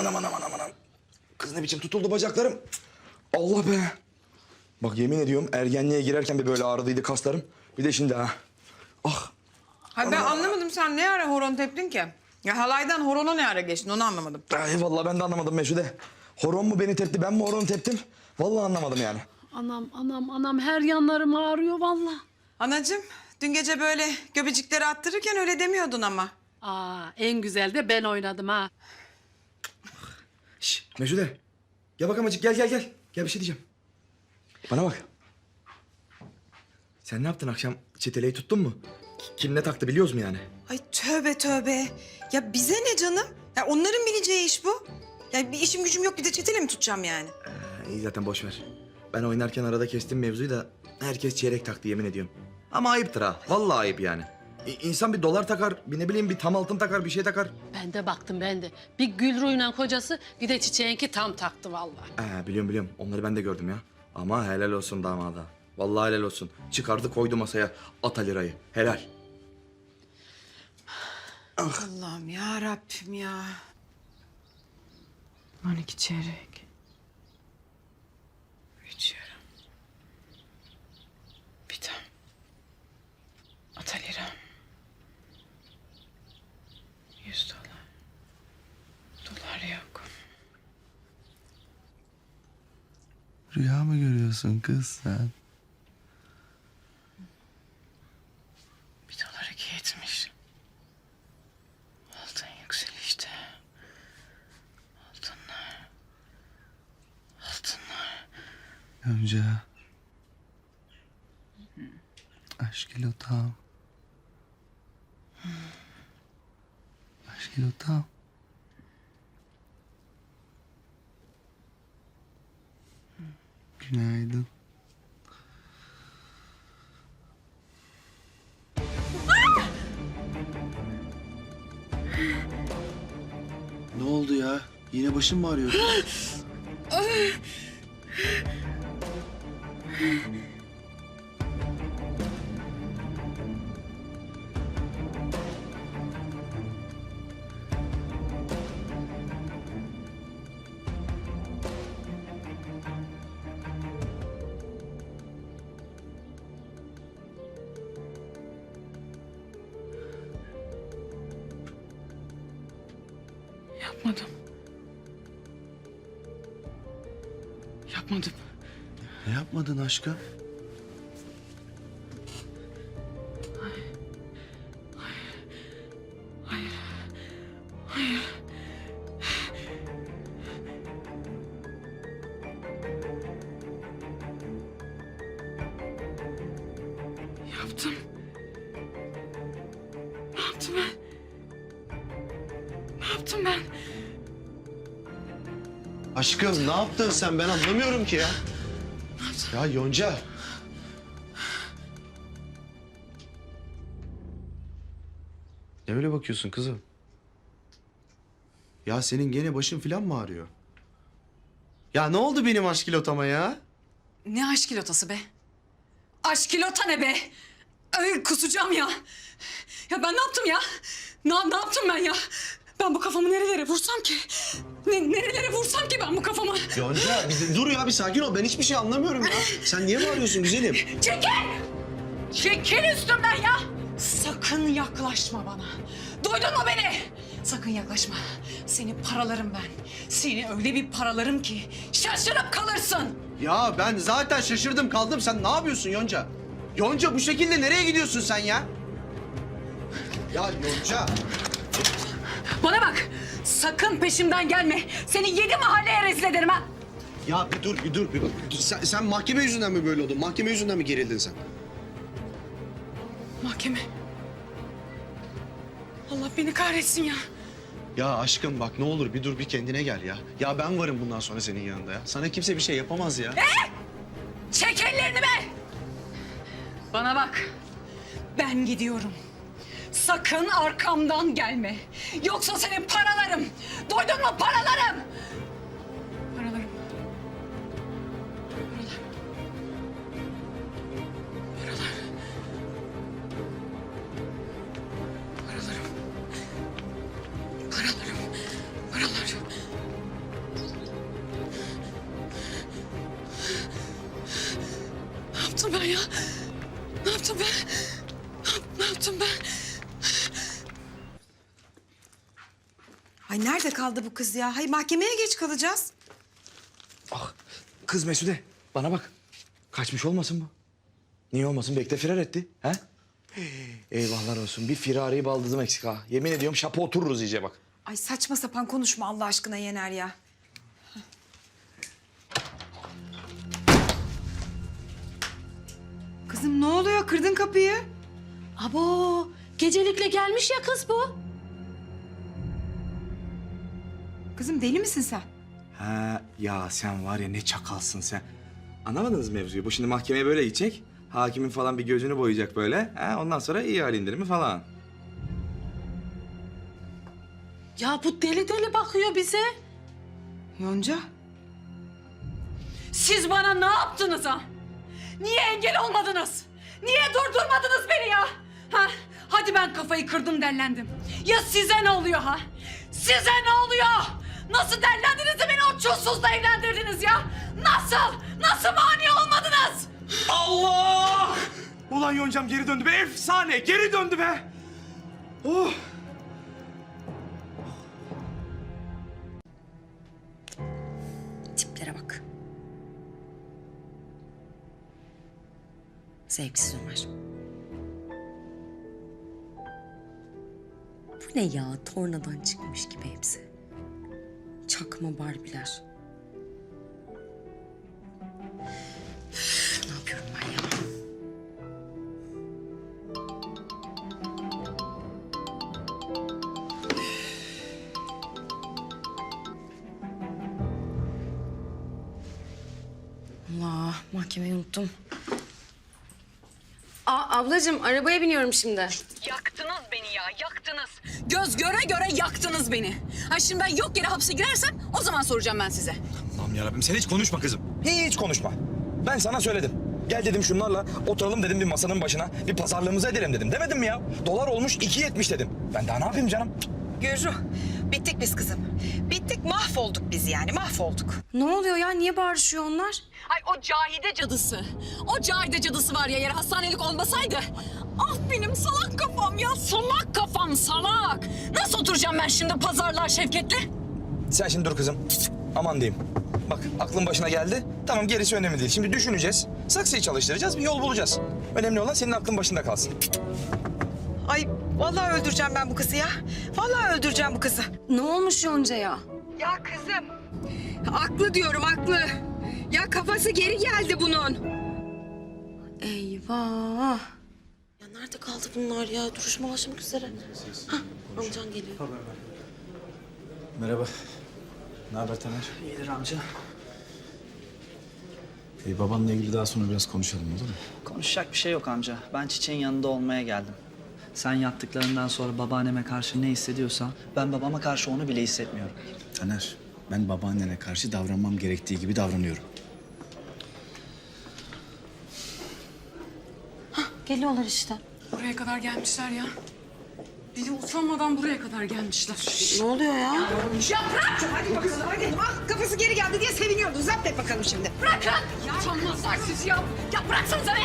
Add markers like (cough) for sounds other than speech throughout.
Anam anam anam anam. Kız ne biçim tutuldu bacaklarım. Allah be. Bak yemin ediyorum ergenliğe girerken bir böyle ağrıdıydı kaslarım. Bir de şimdi ha. Ah. Ha ben anlamadım sen ne ara horon teptin ki? Ya halaydan horona ne ara geçtin onu anlamadım. Ay vallahi ben de anlamadım Mesude. Horon mu beni tepti ben mi horonu teptim? Vallahi anlamadım yani. Anam anam anam her yanlarım ağrıyor valla. Anacığım dün gece böyle göbecikleri attırırken öyle demiyordun ama. Aa en güzel de ben oynadım ha. Şş, Mesude. Gel bakalım azıcık gel gel gel. Gel bir şey diyeceğim. Bana bak. Sen ne yaptın akşam çeteleyi tuttun mu? Ki- Kim ne taktı biliyoruz mu yani? Ay tövbe tövbe. Ya bize ne canım? Ya onların bileceği iş bu. Ya bir işim gücüm yok bir de çetele mi tutacağım yani? Ha, iyi zaten boş ver. Ben oynarken arada kestim mevzuyu da herkes çeyrek taktı yemin ediyorum. Ama ayıptır ha. Vallahi ayıp yani. İ- İnsan bir dolar takar, bir ne bileyim bir tam altın takar, bir şey takar. Ben de baktım ben de. Bir Gülru'yla kocası bir de çiçeğinki tam taktı valla. He biliyorum biliyorum. Onları ben de gördüm ya. Ama helal olsun damada. Vallahi helal olsun. Çıkardı koydu masaya ata lirayı. Helal. Allah'ım ya Rabbim ya. 12 çeyrek. Üç yarım. Bir tam. Ata lira. Yüz dolar. Dolar yok. Rüya mı görüyorsun kız sen? Bir dolar iki yetmiş. Altın yükselişte. Altınlar. Altınlar. Önce aşk ile tam. Aşk ile tam. Günaydın. Ne oldu ya? Yine başın mı ağrıyor? (gasps) Yapmadım. Yapmadım. ne yapmadın aşkım? Yaptım. Aşkım ne yaptın sen? Ben anlamıyorum ki ya. Ya Yonca. Ne öyle bakıyorsun kızım? Ya senin gene başın falan mı ağrıyor? Ya ne oldu benim aşk ilotama ya? Ne aşk kilotası be? Aşk kilota ne be? Ay, kusacağım ya. Ya ben ne yaptım ya? Ne, ne yaptım ben ya? Ben bu kafamı nerelere vursam ki? Ne, nerelere vursam ki ben bu kafamı? Yonca bir de- dur ya bir sakin ol. Ben hiçbir şey anlamıyorum ya. Sen niye bağırıyorsun güzelim? Çekil! Çekil üstümden ya! Sakın yaklaşma bana. Duydun mu beni? Sakın yaklaşma. Seni paralarım ben. Seni öyle bir paralarım ki şaşırıp kalırsın. Ya ben zaten şaşırdım kaldım. Sen ne yapıyorsun Yonca? Yonca bu şekilde nereye gidiyorsun sen ya? Ya Yonca. Bana bak! Sakın peşimden gelme. Seni yedi mahalleye rezil ederim ha. Ya bir dur bir dur. Bir, dur. sen, sen mahkeme yüzünden mi böyle oldun? Mahkeme yüzünden mi gerildin sen? Mahkeme. Allah beni kahretsin ya. Ya aşkım bak ne olur bir dur bir kendine gel ya. Ya ben varım bundan sonra senin yanında ya. Sana kimse bir şey yapamaz ya. Çek ellerini be! Bana bak. Ben gidiyorum. Sakın arkamdan gelme. Yoksa senin paralarım. Duydun mu paralarım? Paralarım. Ne yaptım ben ya? Ne yaptım ben? Ne yaptım ben? Ay nerede kaldı bu kız ya? Hay mahkemeye geç kalacağız. Ah kız Mesude bana bak. Kaçmış olmasın bu? Niye olmasın? Bekle firar etti. He? Eyvahlar olsun. Bir firari baldızım eksik ha. Yemin ediyorum şapa otururuz iyice bak. Ay saçma sapan konuşma Allah aşkına Yener ya. Kızım ne oluyor? Kırdın kapıyı. Abo gecelikle gelmiş ya kız bu. Kızım deli misin sen? Ha ya sen var ya ne çakalsın sen. Anlamadınız mevzuyu. Bu şimdi mahkemeye böyle gidecek. Hakimin falan bir gözünü boyayacak böyle. Ha, ondan sonra iyi hal indirimi falan. Ya bu deli deli bakıyor bize. Yonca. Siz bana ne yaptınız ha? Niye engel olmadınız? Niye durdurmadınız beni ya? Ha? Hadi ben kafayı kırdım dellendim. Ya size ne oluyor ha? Size ne oluyor? Nasıl dellendiniz de beni o çulsuzla evlendirdiniz ya? Nasıl? Nasıl mani olmadınız? Allah! Ulan yoncam geri döndü be. Efsane. Geri döndü be. Oh. Tiplere bak. Zevksiz Ömer. Ne ya? Tornadan çıkmış gibi hepsi. Çakma Barbiler. Ne yapıyorum ben? Allah mahkemeyi unuttum. Aa, ablacığım arabaya biniyorum şimdi. Ya. Göz göre göre yaktınız beni. Ha şimdi ben yok yere hapse girersem o zaman soracağım ben size. Allah'ım yarabbim sen hiç konuşma kızım. Hiç konuşma. Ben sana söyledim. Gel dedim şunlarla oturalım dedim bir masanın başına. Bir pazarlığımızı edelim dedim. Demedim mi ya? Dolar olmuş 2.70 dedim. Ben daha ne yapayım canım? Gürru. Bittik biz kızım. Bittik mahvolduk biz yani mahvolduk. Ne oluyor ya? Niye bağırışıyor onlar? Ay o Cahide cadısı. O Cahide cadısı var ya eğer hastanelik olmasaydı. Ah benim salak kafam ya salak kafam salak. Nasıl oturacağım ben şimdi pazarlar Şevket'le? Sen şimdi dur kızım. Aman diyeyim. Bak aklın başına geldi. Tamam gerisi önemli değil. Şimdi düşüneceğiz. Saksıyı çalıştıracağız. Bir yol bulacağız. Önemli olan senin aklın başında kalsın. Ay vallahi öldüreceğim ben bu kızı ya. Vallahi öldüreceğim bu kızı. Ne olmuş Yonca'ya? Ya kızım. Aklı diyorum aklı. Ya kafası geri geldi bunun. Eyvah. Nerede kaldı bunlar ya? Duruşma başlamak üzere. Hah, amcan geliyor. Merhaba. Ne haber Taner? İyidir amca. Ee, babanla ilgili daha sonra biraz konuşalım olur mu? Konuşacak bir şey yok amca. Ben çiçeğin yanında olmaya geldim. Sen yaptıklarından sonra babaanneme karşı ne hissediyorsan ben babama karşı onu bile hissetmiyorum. Taner, ben babaannene karşı davranmam gerektiği gibi davranıyorum. Geliyorlar işte. Buraya kadar gelmişler ya. Dili utanmadan buraya kadar gelmişler. Ne oluyor ya? Hadi bakalım hadi. Ah, kafası geri geldi diye seviniyordu. Zapt et bakalım şimdi. Bırakın! Utanmazlar siz ya. Ya bıraksanıza be!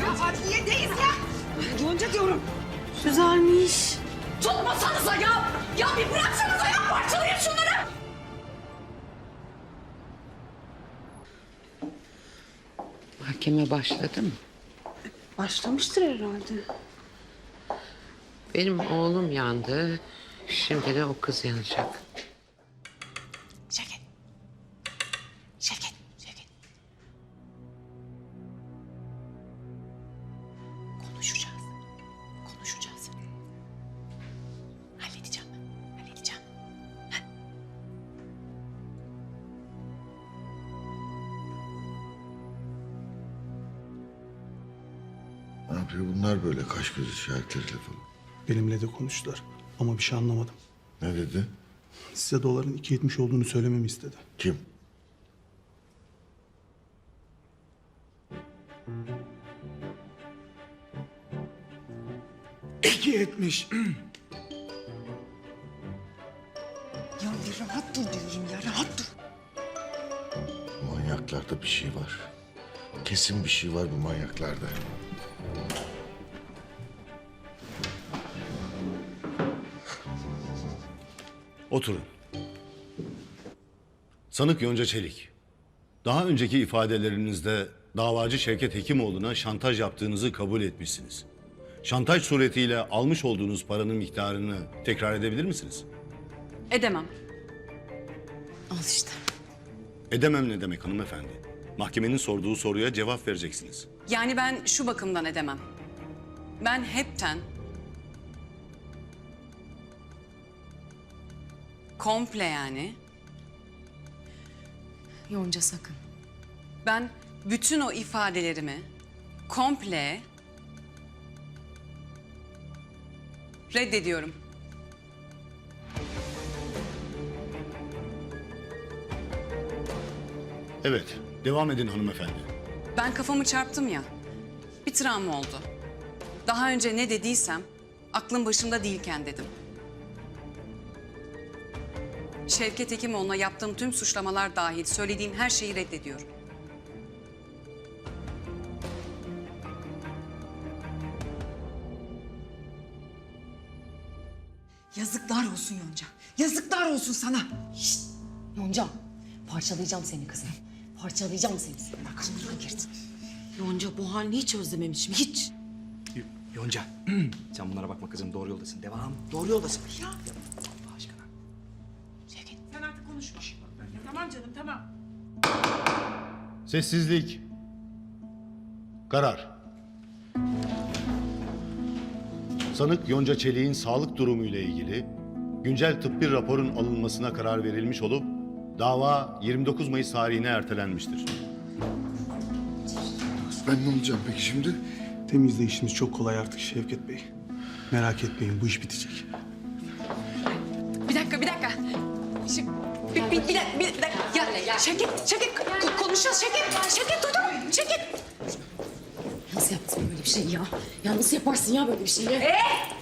Ya adliyedeyiz ya. Yonca diyorum. Güzelmiş. Tutmasanıza ya! Ya bir bıraksanıza ya! Parçalayın şunları! Mahkeme başladı mı? Başlamıştır herhalde. Benim oğlum yandı. Şimdi de o kız yanacak. Yapıyor bunlar böyle kaş göz işaretleriyle falan? Benimle de konuştular ama bir şey anlamadım. Ne dedi? Size doların 2.70 olduğunu söylememi istedi. Kim? İki yetmiş. Ya bir rahat dur diyorum ya rahat dur. Manyaklarda bir şey var. Kesin bir şey var bu manyaklarda. Oturun. Sanık Yonca Çelik. Daha önceki ifadelerinizde davacı Şevket Hekimoğlu'na şantaj yaptığınızı kabul etmişsiniz. Şantaj suretiyle almış olduğunuz paranın miktarını tekrar edebilir misiniz? Edemem. Al işte. Edemem ne demek hanımefendi? Mahkemenin sorduğu soruya cevap vereceksiniz. Yani ben şu bakımdan edemem. Ben hepten komple yani Yonca sakın. ben bütün o ifadelerimi komple reddediyorum. Evet, devam edin hanımefendi. Ben kafamı çarptım ya. Bir travma oldu. Daha önce ne dediysem aklım başımda değilken dedim. Şevket Hekimoğlu'na yaptığım tüm suçlamalar dahil söylediğim her şeyi reddediyorum. Yazıklar olsun Yonca. Yazıklar olsun sana. Yonca parçalayacağım seni kızım. Parçalayacağım seni. Bak kılına girdin. Yonca bu halini hiç özlememişim hiç. Yonca (clears throat) sen bunlara bakma kızım doğru yoldasın. Devam. Doğru yoldasın. Ya. Tamam canım tamam. Sessizlik. Karar. Sanık Yonca Çelik'in sağlık durumu ile ilgili güncel tıbbi raporun alınmasına karar verilmiş olup dava 29 Mayıs tarihine ertelenmiştir. Ben ne olacağım peki şimdi? Temizle işimiz çok kolay artık Şevket Bey. Merak etmeyin bu iş bitecek. Bir dakika, bir dakika. Şimdi, bir, bir, bir, dakika, bir dakika. Ya, Şevket, Şevket ko- konuşacağız. Şevket, Şevket dur dur. Şevket. Nasıl yaptın böyle bir şey ya? Ya nasıl yaparsın ya böyle bir şeyi? Ee,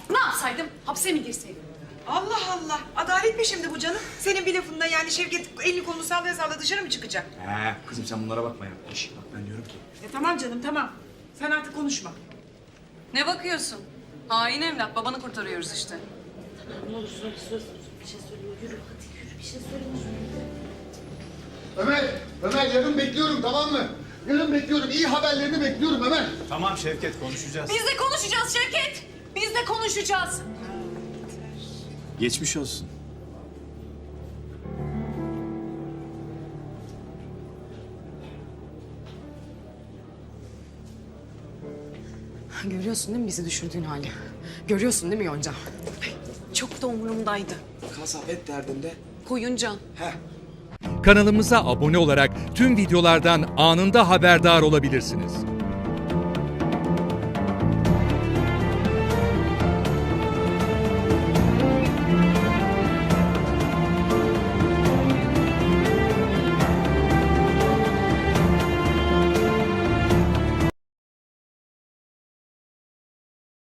ne yapsaydım? Hapse mi girseydim? Allah Allah. Adalet mi şimdi bu canım? Senin bir lafında yani Şevket elini kolunu sallaya sallaya dışarı mı çıkacak? He kızım sen bunlara bakma ya. Şş, bak ben diyorum ki. E, tamam canım tamam. Sen artık konuşma. Ne bakıyorsun? Hain evlat, babanı kurtarıyoruz işte. Ne olur söyle söz bir şey söyle. Yürü hadi bir şey. Ömer, Ömer yarın bekliyorum tamam mı? Yarın bekliyorum. İyi haberlerini bekliyorum Ömer. Tamam Şevket konuşacağız. Biz de konuşacağız Şevket. Biz de konuşacağız. Geçmiş olsun. Görüyorsun değil mi bizi düşürdüğün hali? Görüyorsun değil mi Yonca? Çok da umurumdaydı. Kasabet derdinde. Koyuncan. Kanalımıza abone olarak tüm videolardan anında haberdar olabilirsiniz.